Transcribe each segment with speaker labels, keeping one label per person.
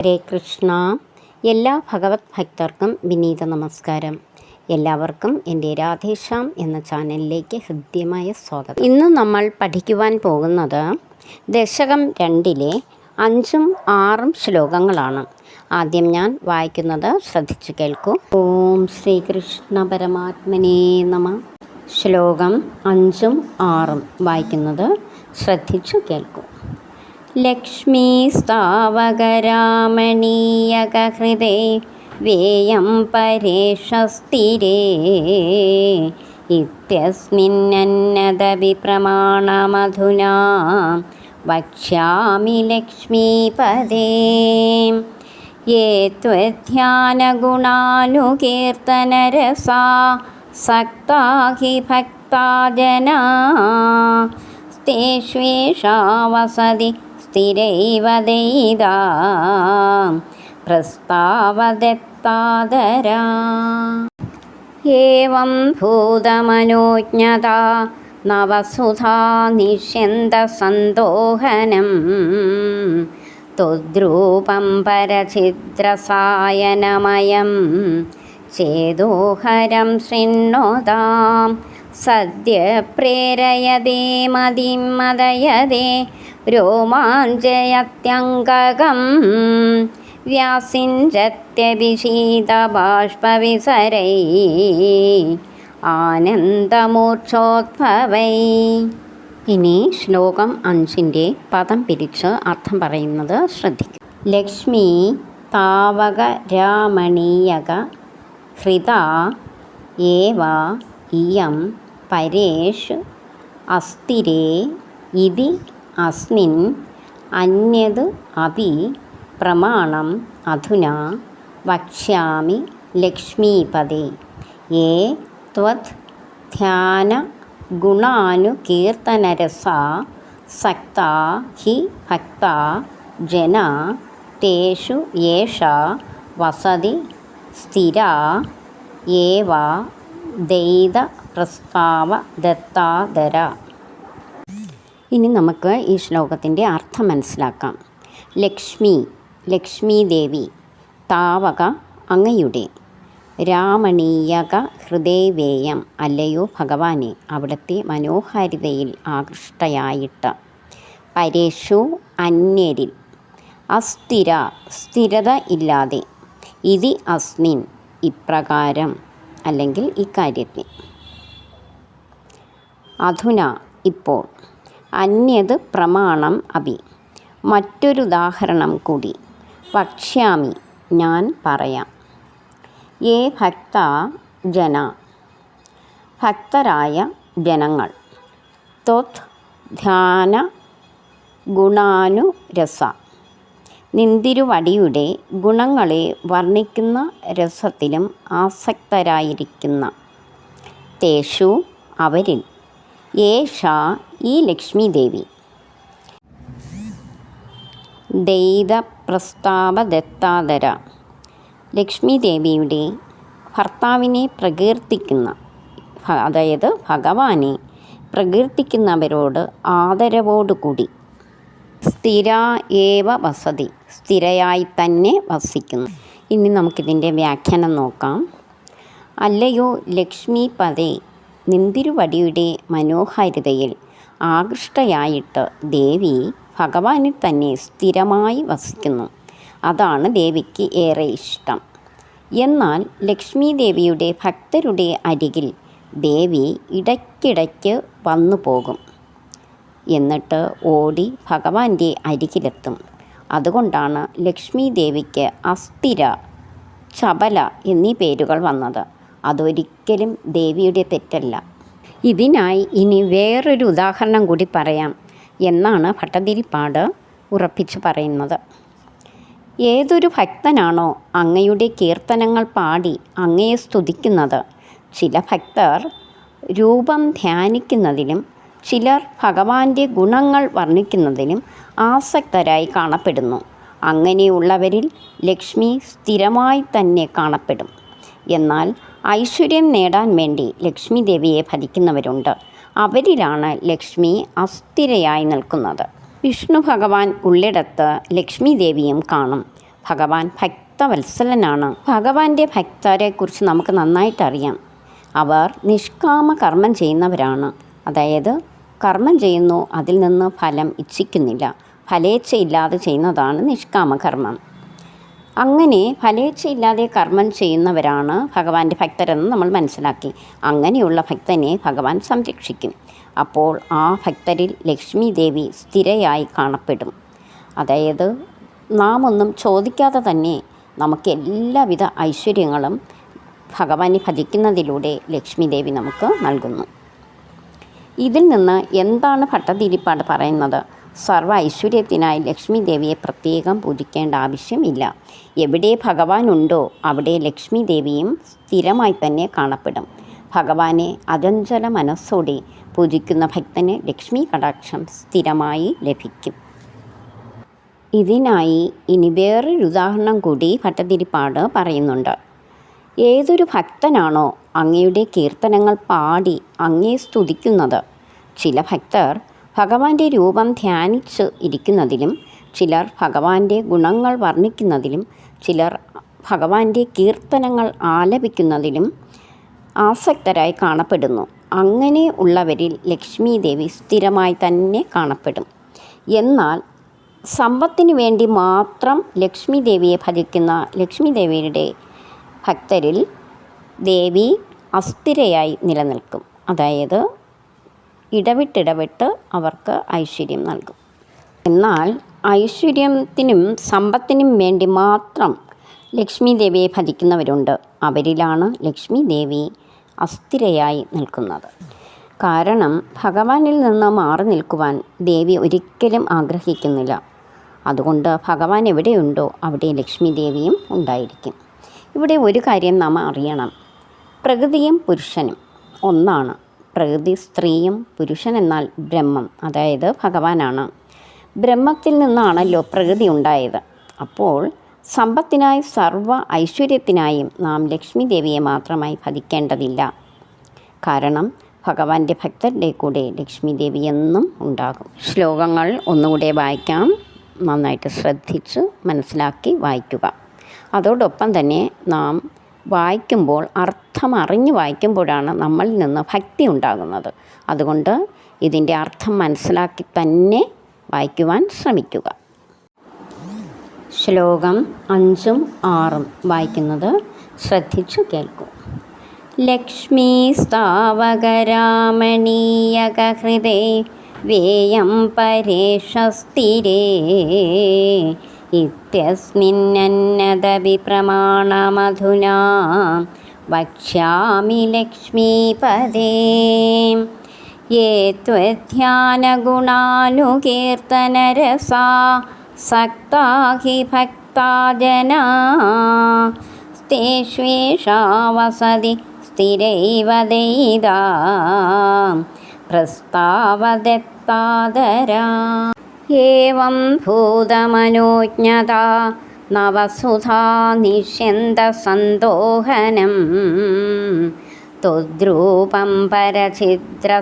Speaker 1: ഹരേ കൃഷ്ണ. എല്ലാ ഭഗവത് ഭക്തർക്കും വിനീത നമസ്കാരം. എല്ലാവർക്കും എന്റെ രാധേശ്യാം എന്ന ചാനലിലേക്ക് ഹൃദ്യമായ സ്വാഗതം. ഇന്ന് നമ്മൾ പഠിക്കുവാൻ പോകുന്നത് ദശകം രണ്ടിലെ അഞ്ചും ആറും ശ്ലോകങ്ങളാണ്. ആദ്യം ഞാൻ വായിക്കുന്നത് ശ്രദ്ധിച്ചു കേൾക്കൂ. ഓം ശ്രീകൃഷ്ണ പരമാത്മനേ നമ. ശ്ലോകം അഞ്ചും ആറും വായിക്കുന്നത് ശ്രദ്ധിച്ചു കേൾക്കൂ. ലക്ഷ്മീസ്താവകരാമണീയകഹൃദേ വേയം പരേഷസ്തിരേ ഇത്യസ്മിന്നന്നതവിപ്രമാണമധുനാ വക്ഷ്യാമി ലക്ഷ്മീപദേ. യേ ത്വധ്യാനഗുണാനുകീർത്തനരസാ സക്താ ഹി ഭക്താജനാ സ്തേഷ്വേഷാ വസതി സ്ഥിരൈവതൈതാം പ്രസ്താവതെത്താതരാ ഏവം ഭൂതമനോജ്ഞത നവസുധാ നിഷ്യന്തസന്തോഹനം ത്വദ്രൂപം പരഛിദ്രസായനമയം. ചേതോഹരം ശൃണ്ണോതാം സദ്യ പ്രേരയതേ മതിം മതയതേ രോമാഞ്ചയത്യങ്കകം. വ്യാസിഞ്ചത്യഭിഷീത ബാഷ്പവിസരൈ ആനന്ദമൂർച്ഛോദ്ഭവൈ ഇനി ശ്ലോകം അഞ്ചിന്റെ പദം പിരിച്ച് അർത്ഥം പറയുന്നത് ശ്രദ്ധിക്കും ലക്ഷ്മി താവക രാമണീയക ഹൃത ഏവ ഇയം പരേഷ് അസ്തിരേ ഇതി അസ്മിൻ അന്യത് അപി പ്രമാണം അധുനാ വക്ഷ്യാമി ലക്ഷ്മീപദേ. യേ ത്വത് ധ്യാന ഗുണാനുകീർത്തനരസാ സക്ത ഹി ഭക്ത ജന തേഷു യേഷ വസതി സ്ഥിര ഏവ ദൈത പ്രസ്താവ ദത്താദര ഇനി നമുക്ക് ഈ ശ്ലോകത്തിന്റെ അർത്ഥം മനസ്സിലാക്കാം. ലക്ഷ്മി ലക്ഷ്മി ദേവി താവക അങ്ങയുടെ. രാമണീയക ഹൃദയവേയം അല്ലയോ ഭഗവാനെ അവിടുത്തെ മനോഹാരിതയിൽ ആകൃഷ്ടയായിട്ട്. പരേഷു അന്യരിൽ. അസ്ഥിര സ്ഥിരത ഇല്ലാതെ. ഇതി അസ്മിൻ ഇപ്രകാരം അല്ലെങ്കിൽ ഇക്കാര്യത്തിൽ. അധുന ഇപ്പോൾ. അന്യത് പ്രമാണം അഭി. മറ്റൊരുദാഹരണം കൂടി. വക്ഷ്യാമി ഞാൻ പറയാം. ഏ ഭക്ത ജന. ഭക്തരായ ജനങ്ങൾ. ത്വത് ധ്യാന ഗുണാനുരസ. നിന്തിരുവടിയുടെ ഗുണങ്ങളെ വർണിക്കുന്ന രസത്തിലും ആസക്തരായിരിക്കുന്ന. തേഷു അവരിൽ. ഏഷ ഈ ലക്ഷ്മി ദേവി ദൈതപ്രസ്താവദത്താദര. ലക്ഷ്മി ദേവിയുടെ ഭർത്താവിനെ പ്രകീർത്തിക്കുന്ന അതായത് ഭഗവാനെ പ്രകീർത്തിക്കുന്നവരോട് ആദരവോടുകൂടി സ്ഥിര ഏവ വസതി സ്ഥിരയായി തന്നെ വസിക്കുന്നു. ഇനി നമുക്കിതിന്റെ വ്യാഖ്യാനം നോക്കാം. അല്ലയോ ലക്ഷ്മി പദേ നിന്തിരുവടിയുടെ മനോഹാരിതയിൽ ആകൃഷ്ടയായിട്ട് ദേവി ഭഗവാനിൽ തന്നെ സ്ഥിരമായി വസിക്കുന്നു. അതാണ് ദേവിക്ക് ഏറെ ഇഷ്ടം. എന്നാൽ ലക്ഷ്മി ദേവിയുടെ ഭക്തരുടെ അരികിൽ ദേവി ഇടയ്ക്കിടയ്ക്ക് വന്നു പോകും. എന്നിട്ട് ഓടി ഭഗവാന്റെ അരികിലെത്തും. അതുകൊണ്ടാണ് ലക്ഷ്മി ദേവിക്ക് അസ്ഥിര ചപല എന്നീ പേരുകൾ വന്നത്. അതൊരിക്കലും ദേവിയുടെ തെറ്റല്ല. ഇതിനായി ഇനി വേറൊരു ഉദാഹരണം കൂടി പറയാം എന്നാണ് ഭട്ടതിരിപ്പാട് ഉറപ്പിച്ചു പറയുന്നത്. ഏതൊരു ഭക്തനാണോ അങ്ങയുടെ കീർത്തനങ്ങൾ പാടി അങ്ങയെ സ്തുതിക്കുന്നത്. ചില ഭക്തർ രൂപം ധ്യാനിക്കുന്നതിലും ചിലർ ഭഗവാന്റെ ഗുണങ്ങൾ വർണിക്കുന്നതിലും ആസക്തരായി കാണപ്പെടുന്നു. അങ്ങനെയുള്ളവരിൽ ലക്ഷ്മി സ്ഥിരമായി തന്നെ കാണപ്പെടും. എന്നാൽ ഐശ്വര്യം നേടാൻ വേണ്ടി ലക്ഷ്മി ദേവിയെ ഭജിക്കുന്നവരുണ്ട് അവരിലാണ് ലക്ഷ്മി അസ്ഥിരയായി നിൽക്കുന്നത്. വിഷ്ണു ഭഗവാൻ ഉള്ളിടത്ത് ലക്ഷ്മി ദേവിയും കാണും. ഭഗവാൻ ഭക്തവത്സലനാണ്. ഭഗവാന്റെ ഭക്തരെക്കുറിച്ച് നമുക്ക് നന്നായിട്ട് അറിയാം. അവർ നിഷ്കാമ കർമ്മം ചെയ്യുന്നവരാണ്. അതായത് കർമ്മം ചെയ്യുന്നു അതിൽ നിന്ന് ഫലം ഇച്ഛിക്കുന്നില്ല. ഫലേച്ഛയില്ലാതെ ചെയ്യുന്നതാണ് നിഷ്കാമ കർമ്മം. അങ്ങനെ ഫലേച്ഛയില്ലാതെ കർമ്മം ചെയ്യുന്നവരാണ് ഭഗവാന്റെ ഭക്തരെന്ന് നമ്മൾ മനസ്സിലാക്കി. അങ്ങനെയുള്ള ഭക്തനെ ഭഗവാൻ സംരക്ഷിക്കും. അപ്പോൾ ആ ഭക്തരിൽ ലക്ഷ്മി ദേവി സ്ഥിരയായി കാണപ്പെടും. അതായത് നാം ഒന്നും ചോദിക്കാതെ തന്നെ നമുക്ക് എല്ലാവിധ ഐശ്വര്യങ്ങളും ഭഗവാനെ ഭജിക്കുന്നതിലൂടെ ലക്ഷ്മി ദേവി നമുക്ക് നൽകുന്നു. ഇതിൽ നിന്ന് എന്താണ് ഭട്ടതിരിപ്പാട് പറയുന്നത്? സർവ ഐശ്വര്യത്തിനായി ലക്ഷ്മി ദേവിയെ പ്രത്യേകം പൂജിക്കേണ്ട ആവശ്യമില്ല. എവിടെ ഭഗവാനുണ്ടോ അവിടെ ലക്ഷ്മി ദേവിയും സ്ഥിരമായി തന്നെ കാണപ്പെടും. ഭഗവാനെ അചഞ്ചല മനസ്സോടെ പൂജിക്കുന്ന ഭക്തന് ലക്ഷ്മി കടാക്ഷം സ്ഥിരമായി ലഭിക്കും. ഇതിനായി ഇനി വേറൊരു ഉദാഹരണം കൂടി ഭട്ടതിരിപ്പാട് പറയുന്നുണ്ട്. ഏതൊരു ഭക്തനാണോ അങ്ങയുടെ കീർത്തനങ്ങൾ പാടി അങ്ങേ സ്തുതിക്കുന്നത്? ചില ഭക്തർ ഭഗവാന്റെ രൂപം ധ്യാനിച്ച് ഇരിക്കുന്നതിലും ചിലർ ഭഗവാന്റെ ഗുണങ്ങൾ വർണിക്കുന്നതിലും ചിലർ ഭഗവാന്റെ കീർത്തനങ്ങൾ ആലപിക്കുന്നതിലും ആസക്തരായി കാണപ്പെടുന്നു. അങ്ങനെ ഉള്ളവരിൽ ലക്ഷ്മി ദേവി സ്ഥിരമായി തന്നെ കാണപ്പെടും. എന്നാൽ സമ്പത്തിന് വേണ്ടി മാത്രം ലക്ഷ്മി ദേവിയെ ഭജിക്കുന്ന ലക്ഷ്മി ദേവിയുടെ ഭക്തരിൽ ദേവി അസ്ഥിരയായി നിലനിൽക്കും. അതായത് ഇടവിട്ടിടവിട്ട് അവർക്ക് ഐശ്വര്യം നൽകും. എന്നാൽ ഐശ്വര്യത്തിനും സമ്പത്തിനും വേണ്ടി മാത്രം ലക്ഷ്മി ദേവിയെ ഭജിക്കുന്നവരുണ്ട്. അവരിലാണ് ലക്ഷ്മി ദേവി അസ്ഥിരയായി നിൽക്കുന്നത്. കാരണം ഭഗവാനിൽ നിന്ന് മാറി നിൽക്കുവാൻ ദേവി ഒരിക്കലും ആഗ്രഹിക്കുന്നില്ല. അതുകൊണ്ട് ഭഗവാൻ എവിടെയുണ്ടോ അവിടെ ലക്ഷ്മി ദേവിയും ഉണ്ടായിരിക്കും. ഇവിടെ ഒരു കാര്യം നാം അറിയണം. പ്രകൃതിയും പുരുഷനും ഒന്നാണ്. പ്രകൃതി സ്ത്രീയും പുരുഷൻ എന്നാൽ ബ്രഹ്മം അതായത് ഭഗവാനാണ്. ബ്രഹ്മത്തിൽ നിന്നാണല്ലോ പ്രകൃതി ഉണ്ടായത്. അപ്പോൾ സമ്പത്തിനായി സർവ ഐശ്വര്യത്തിനായും നാം ലക്ഷ്മി ദേവിയെ മാത്രമായി ഭജിക്കേണ്ടതില്ല. കാരണം ഭഗവാന്റെ ഭക്തരുടെ കൂടെ ലക്ഷ്മി ദേവി എന്നും ഉണ്ടാകും. ശ്ലോകങ്ങൾ ഒന്നുകൂടെ വായിക്കാം. നന്നായിട്ട് ശ്രദ്ധിച്ച് മനസ്സിലാക്കി വായിക്കുക. അതോടൊപ്പം തന്നെ നാം വായിക്കുമ്പോൾ അർത്ഥം അറിഞ്ഞ് വായിക്കുമ്പോഴാണ് നമ്മളിൽ നിന്ന് ഭക്തി ഉണ്ടാകുന്നത്. അതുകൊണ്ട് ഇതിന്റെ അർത്ഥം മനസ്സിലാക്കി തന്നെ വായിക്കുവാൻ ശ്രമിക്കുക. ശ്ലോകം അഞ്ചും ആറും വായിക്കുന്നത് ശ്രദ്ധിച്ചു കേൾക്കൂ. ലക്ഷ്മീ സ്ഥാവകരാമണീയകഹൃദേ വേയം പരേഷസ്ഥിരേ ഇത്യസ്മിന്നന്നദവിപ്രമാണമധുനാ വക്ഷ്യാമി ലക്ഷ്മീപദേ ये त्वध्यानगुणानुकीर्तनरसा सक्ता हि भक्ता जना तेष्वेषा वसति स्थिरैव दयिदा प्रस्तावदत्तादरा ഏവം ഭൂതമനോജ്ഞത നവസുധാ നിഷ്യന്തസന്തോഹനം ത്വദ്രൂപം പരചിദ്രസായനമയം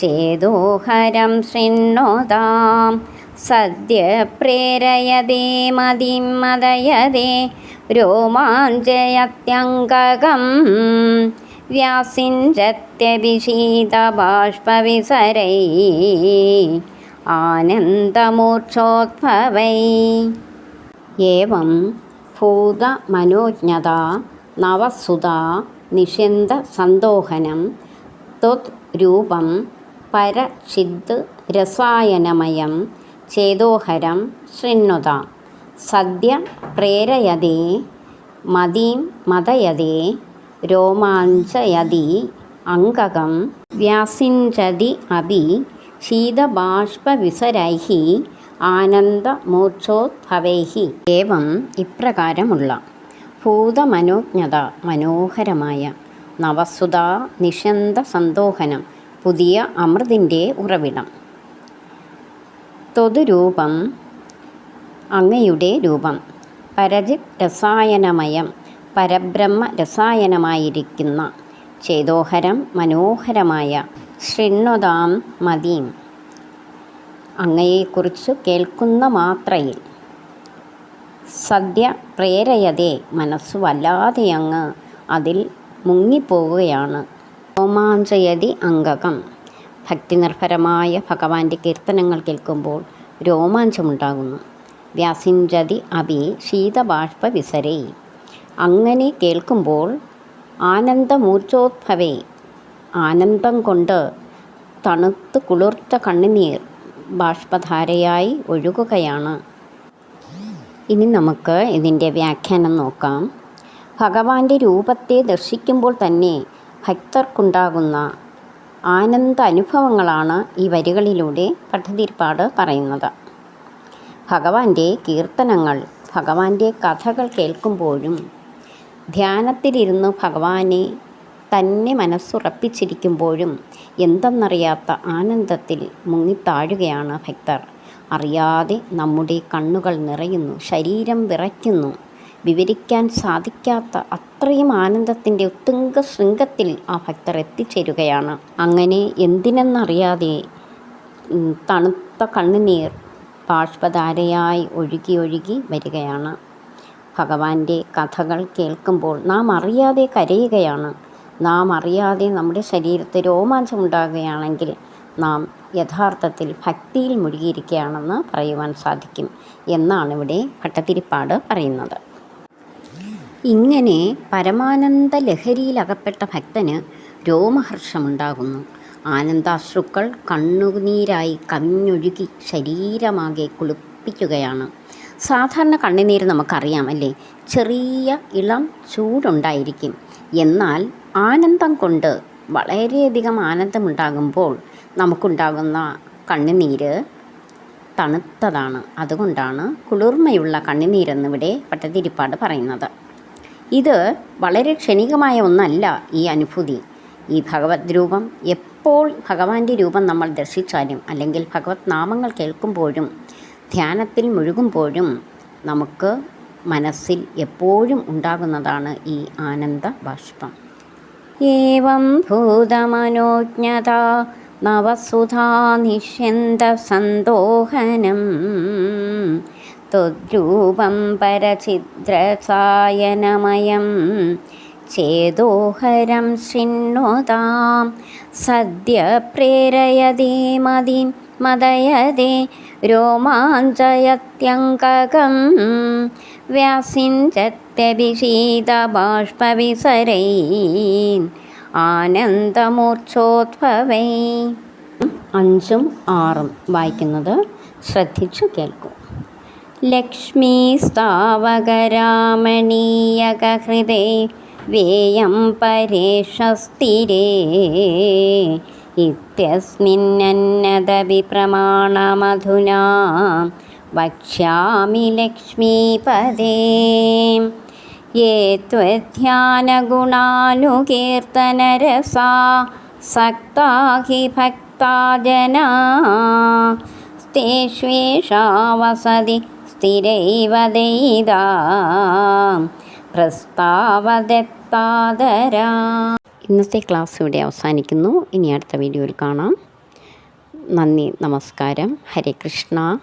Speaker 1: ചേതോഹരം ശൃണ്ണോതാം. സദ്യ പ്രേരയതേ മതിം മതയതേ രോമാഞ്ചയത്യങ്കകം വ്യാസിഞ്ചത്യഭിഷീതബാഷ്പവിസരൈ ആനന്ദമൂർച്ഛോദ്ഭവൈ ഏവം ഭൂതമനോജ്ഞത നവസുത നിഷന്ത സന്തോഹനം ത്വത് രൂപം പരചിദ് രസായനമയം. ചേതോഹരം ശൃണ്ണുത സദ്യ പ്രേരയതേ മതീം മതയതേ രോമാഞ്ചയതി അങ്കകം വ്യാസിഞ്ചതി അപി ശീതബാഷ്പവിസരൈഹി ആനന്ദമൂർച്ഛോദ്ഭവൈഹി ഏവം ഇപ്രകാരമുള്ള ഭൂതമനോജ്ഞത മനോഹരമായ നവസുത നിഷന്ത സന്തോഹനം പുതിയ അമൃതിന്റെ ഉറവിടം. തൊതുരൂപം അങ്ങയുടെ രൂപം പരജിത് രസായനമയം പരബ്രഹ്മ രസായനമായിരിക്കുന്ന ചേതോഹരം മനോഹരമായ ശൃണ്വതാം മതിയും അങ്ങയെക്കുറിച്ച് കേൾക്കുന്ന മാത്രയിൽ സദ്യ പ്രേരയതേ മനസ്സ് വല്ലാതെ അങ്ങ് അതിൽ മുങ്ങിപ്പോവുകയാണ്. രോമാഞ്ചയതി അംഗകം. ഭക്തിനിർഭരമായ ഭഗവാന്റെ കീർത്തനങ്ങൾ കേൾക്കുമ്പോൾ രോമാഞ്ചമുണ്ടാകുന്നു. വ്യാസിഞ്ചതി അഭി ശീതബാഷ്പ വിസരേ അങ്ങനെ കേൾക്കുമ്പോൾ ആനന്ദമൂർച്ചോദ്ഭവേ. ആനന്ദം കൊണ്ട് തണുത്ത് കുളിർത്ത കണ്ണുനീർ ബാഷ്പധാരയായി ഒഴുകുകയാണ്. ഇനി നമുക്ക് ഇതിന്റെ വ്യാഖ്യാനം നോക്കാം. ഭഗവാന്റെ രൂപത്തെ ദർശിക്കുമ്പോൾ തന്നെ ഭക്തർക്കുണ്ടാകുന്ന ആനന്ദ അനുഭവങ്ങളാണ് ഈ വരികളിലൂടെ പദ്ധതിരിപ്പാട് പറയുന്നത്. ഭഗവാന്റെ കീർത്തനങ്ങൾ ഭഗവാന്റെ കഥകൾ കേൾക്കുമ്പോഴും ധ്യാനത്തിലിരുന്ന് ഭഗവാനെ തന്നെ മനസ്സുറപ്പിച്ചിരിക്കുമ്പോഴും എന്തെന്നറിയാത്ത ആനന്ദത്തിൽ മുങ്ങിത്താഴുകയാണ് ഭക്തർ. അറിയാതെ നമ്മുടെ കണ്ണുകൾ നിറയുന്നു ശരീരം വിറയ്ക്കുന്നു. വിവരിക്കാൻ സാധിക്കാത്ത അത്രയും ആനന്ദത്തിന്റെ ഉത്തുംഗ ശൃംഗത്തിൽ ആ ഭക്തർ എത്തിച്ചേരുകയാണ്. അങ്ങനെ എന്തിനെന്നറിയാതെ തണുത്ത കണ്ണുനീർ ബാഷ്പധാരയായി ഒഴുകി ഒഴുകി വരികയാണ്. ഭഗവാന്റെ കഥകൾ കേൾക്കുമ്പോൾ നാം അറിയാതെ കരയുകയാണ്. നാം അറിയാതെ നമ്മുടെ ശരീരത്തിൽ രോമാഞ്ചമുണ്ടാകുകയാണെങ്കിൽ നാം യഥാർത്ഥത്തിൽ ഭക്തിയിൽ മുഴുകിയിരിക്കുകയാണെന്ന് പറയുവാൻ സാധിക്കും എന്നാണ് ഇവിടെ ഭട്ടതിരിപ്പാട് പറയുന്നത്. ഇങ്ങനെ പരമാനന്ദ ലഹരിയിലകപ്പെട്ട ഭക്തന് രോമഹർഷമുണ്ടാകുന്നു. ആനന്ദാശ്രുക്കൾ കണ്ണുനീരായി കവിഞ്ഞൊഴുകി ശരീരമാകെ കുളിപ്പിക്കുകയാണ്. സാധാരണ കണ്ണുനീര് നമുക്കറിയാമല്ലേ ചെറിയ ഇളം ചൂടുണ്ടായിരിക്കും. എന്നാൽ ആനന്ദം കൊണ്ട് വളരെയധികം ആനന്ദമുണ്ടാകുമ്പോൾ നമുക്കുണ്ടാകുന്ന കണ്ണുനീര് തണുത്തതാണ്. അതുകൊണ്ടാണ് കുളിർമയുള്ള കണ്ണുനീരെന്നിവിടെ പട്ടതിരിപ്പാട് പറയുന്നത്. ഇത് വളരെ ക്ഷണികമായ ഒന്നല്ല ഈ അനുഭൂതി. ഈ ഭഗവത് രൂപം എപ്പോൾ ഭഗവാന്റെ രൂപം നമ്മൾ ദർശിച്ചാലും അല്ലെങ്കിൽ ഭഗവത് നാമങ്ങൾ കേൾക്കുമ്പോഴും ധ്യാനത്തിൽ മുഴുകുമ്പോഴും നമുക്ക് മനസ്സിൽ എപ്പോഴും ഉണ്ടാകുന്നതാണ് ഈ ആനന്ദ ബാഷ്പം. ഏവം ഭൂതമനോജ്ഞത നവസുധാ നിഷ്യന്ത സന്തോഹനം. ത്വദ്രൂപം പരചിദ്രസായനമയം ചേതോഹരം ശൃണ്വതാം സദ്യ പ്രേരയതേ മദയതേ രോമാഞ്ചയത്യങ്കകം. വ്യാസിഞ്ചത്യഭിഷീതബാഷ്പവിസരൈ ആനന്ദമൂർച്ഛോദ്ഭവൈ അഞ്ചും ആറും വായിക്കുന്നത് ശ്രദ്ധിച്ചു കേൾക്കൂ. ലക്ഷ്മീ സ്ഥാവകരാമണീയകഹൃദേ വേയം പരേഷസ്ഥിരേ ഇത്യസ്മിന്നന്നദവിപ്രമാണമധുനാ വക്ഷ്യാമി ലക്ഷ്മീപദേ ये त्वध्यानगुणानुकीर्तनरसा सक्ता हि भक्ता जना तेष्वेषा वसति സ്ഥിരൈവ ദൈതാ പ്രസ്താവദത്താദരാ ഇന്നത്തെ ക്ലാസ് ഇവിടെ അവസാനിക്കുന്നു. ഇനി അടുത്ത വീഡിയോയിൽ കാണാം. നന്ദി നമസ്കാരം. ഹരേ കൃഷ്ണ.